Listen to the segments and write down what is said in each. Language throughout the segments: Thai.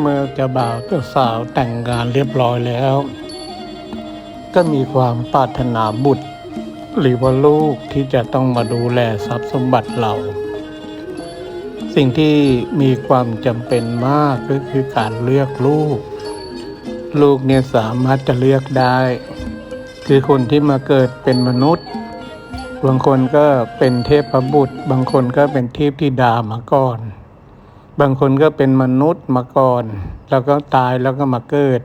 เมื่อจ้าบ่าวเจ้าสาวแต่งงานเรียบร้อยแล้ว ก็มีความปรารถนาบุตร หรือว่าลูกที่จะต้องมาดูแลทรัพย์สมบัติเรา สิ่งที่มีความจำเป็นมากก็คือการเลือกลูก ลูกเนี่ยสามารถจะเลือกได้ คือคนที่มาเกิดเป็นมนุษย์บางคนก็เป็นเทพบุตร บางคนก็เป็นเทพธิดามาก่อน บางคนก็เป็นมนุษย์มาก่อน แล้วก็ตายแล้วก็มาเกิด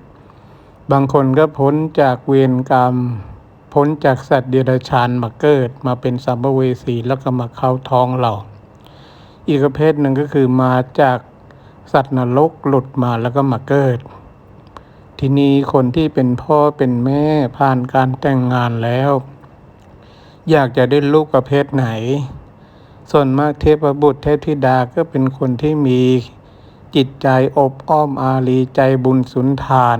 บางคนก็พ้นจากเวรกรรม พ้นจากสัตว์เดรัจฉานมาเกิด มาเป็นสัมภเวสีแล้วก็มาเข้าท้องเราอีกประเภทหนึ่งก็คือมาจากสัตว์นรกหลุดมาแล้วก็มาเกิด ทีนี้คนที่เป็นพ่อเป็นแม่ผ่านการแต่งงานแล้ว อยากจะได้ลูกประเภทไหน ส่วนมากเทพบุตรเทพธิดาก็เป็นคนที่มีจิตใจอบอ้อมอารีใจบุญสุนทาน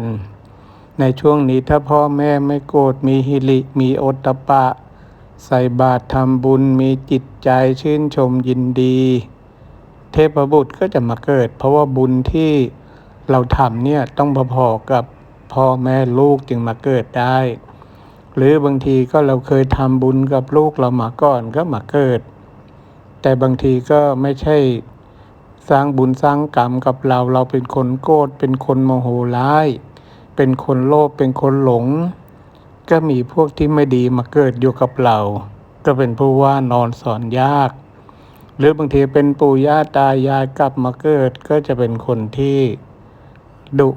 ในช่วงนี้ถ้าพ่อแม่ไม่โกรธมีฮิริมีโอตตปปะ ใส่บาตรทำบุญมีจิตใจชื่นชมยินดี เทพบุตรก็จะมาเกิด เพราะว่าบุญที่เราทำเนี่ยต้องพอๆกับพ่อแม่ลูกจึงมาเกิดได้ หรือบางทีก็เราเคยทำบุญกับลูกเรามาก่อนก็มาเกิด แต่บางทีก็ไม่ใช่สร้างบุญสร้างกรรมกับเรา เราเป็นคนโกรธเป็นคนโมโหร้าย เป็นคนโลภเป็นคนหลง ก็มีพวกที่ไม่ดีมาเกิดอยู่กับเรา ก็เป็นผู้ว่านอนสอนยาก หรือบางทีเป็นปู่ย่าตายายกลับมาเกิด ก็จะเป็นคนที่ดุ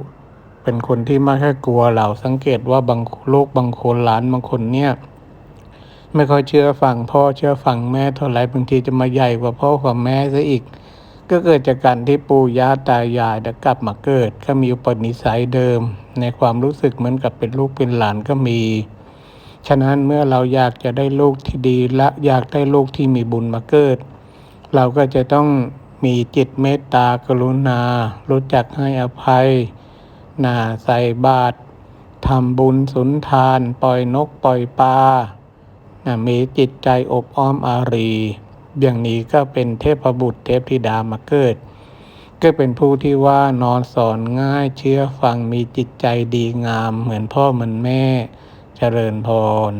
เป็นคนที่ไม่ค่อยกลัวเราสังเกตว่าบางลูกบางคนหลานบางคนเนี่ย ไม่ค่อยเชื่อฟังพ่อเชื่อฟังแม่เท่าไรบางทีจะมาใหญ่กว่าพ่อกว่าแม่ซะอีก ก็เกิดจากการที่ปู่ย่าตายายได้กลับมาเกิด ก็มีอุปนิสัยเดิม ในความรู้สึกเหมือนกับเป็นลูกเป็นหลานก็มี ฉะนั้นเมื่อเราอยากจะได้ลูกที่ดีและอยากได้ลูกที่มีบุญมาเกิด เราก็จะต้องมีจิตเมตตากรุณา รู้จักให้อภัยนาใส่บาตรทำบุญสุนทาน ปล่อยนกปล่อยปลา นะมีจิตใจอบอ้อมอารี อย่างนี้ก็เป็นเทพบุตรเทพธิดามาเกิด ก็เป็นผู้ที่ว่านอนสอนง่ายเชื่อฟังมีจิตใจดีงามเหมือนพ่อเหมือนแม่ เจริญพร